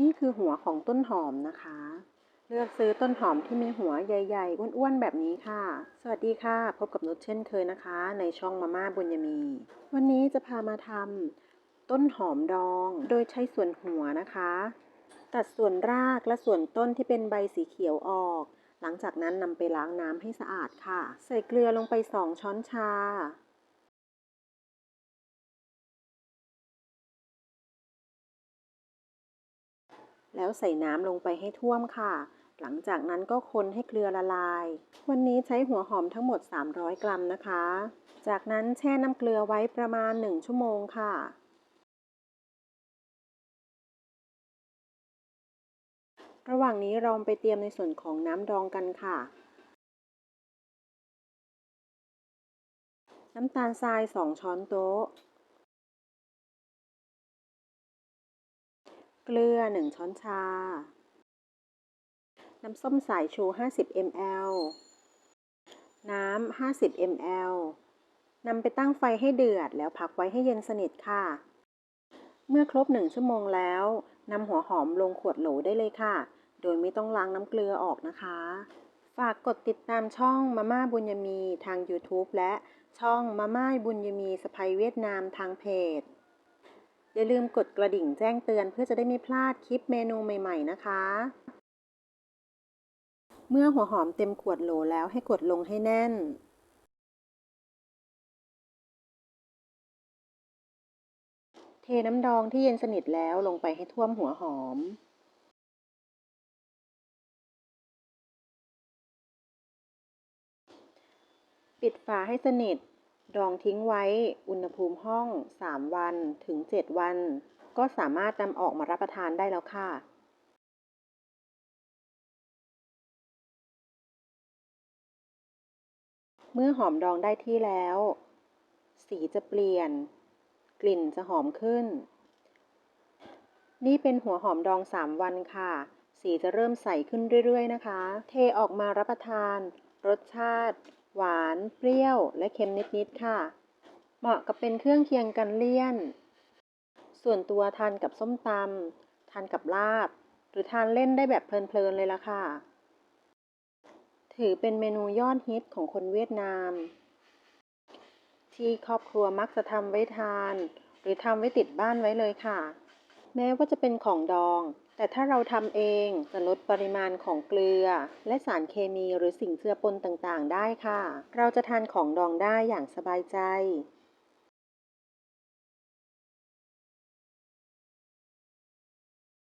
นี่คือหัวของต้นหอมนะคะ เลือกซื้อต้นหอมที่มีหัวใหญ่ๆ อ้วนๆ แบบนี้ค่ะ สวัสดีค่ะ พบกับนุชเช่นเคยนะคะ ในช่องมาม่าบุญยมี วันนี้จะพามาทำต้นหอมดอง โดยใช้ส่วนหัวนะคะ ตัดส่วนรากและส่วนต้นที่เป็นใบสีเขียวออก หลังจากนั้นนำไปล้างน้ำให้สะอาดค่ะ ใส่เกลือลงไป 2 ช้อนชา แล้วใส่น้ำลงไปให้ท่วมค่ะ หลังจากนั้นก็คนให้เกลือละลาย วันนี้ใช้หัวหอมทั้งหมด 300 กรัมนะคะ จากนั้นแช่น้ำเกลือไว้ประมาณ 1 ชั่วโมงค่ะระหว่างนี้เราไปเตรียมในส่วนของน้ำดองกันค่ะ น้ำตาลทราย 2 ช้อนโต๊ะ เกลือ 1 ช้อนชา น้ำส้มสายชู 50 ml น้ำ 50 ml นำไปตั้งไฟให้เดือดแล้วพักไว้ให้เย็นสนิทค่ะ เมื่อครบ 1 ชั่วโมงแล้วนำหัวหอมลงขวดโหลได้เลยค่ะ โดยไม่ต้องล้างน้ำเกลือออกนะคะ ฝากกดติดตามช่องมาม่าบุญยมีทาง YouTube และช่องมาม่าบุญยมีสไปเวียดนามทางเพจ อย่าลืมกดกระดิ่งแจ้งเตือนเพื่อจะได้ไม่พลาดคลิปเมนูใหม่ๆนะคะ เมื่อหัวหอมเต็มขวดโหลแล้วให้กดลงให้แน่น เทน้ำดองที่เย็นสนิทแล้วลงไปให้ท่วมหัวหอมปิดฝาให้สนิท ดองทิ้งไว้อุณหภูมิห้อง 3 วันถึง 7 วัน ก็สามารถนำออกมารับประทานได้แล้วค่ะเมื่อหอมดองได้ที่แล้ว สีจะเปลี่ยน กลิ่นจะหอมขึ้น นี่เป็นหัวหอมดอง 3 วันค่ะ สีจะเริ่มใสขึ้นเรื่อยๆนะคะ เทออกมารับประทาน รสชาติ หวาน เปรี้ยว และเค็มนิดๆค่ะ เหมาะกับเป็นเครื่องเคียงกันเลี่ยน ส่วนตัวทานกับส้มตำทานกับลาบ หรือทานเล่นได้แบบเพลินๆเลยละค่ะ ถือเป็นเมนูยอดฮิตของคนเวียดนาม ที่ครอบครัวมักจะทำไว้ทาน หรือทำไว้ติดบ้านไว้เลยค่ะ แม้ว่าจะเป็นของดอง แต่ถ้าเราทำเองจะลดปริมาณของเกลือ และสารเคมีหรือสิ่งเจือปนต่างๆ ได้ค่ะ เราจะทานของดองได้อย่างสบายใจ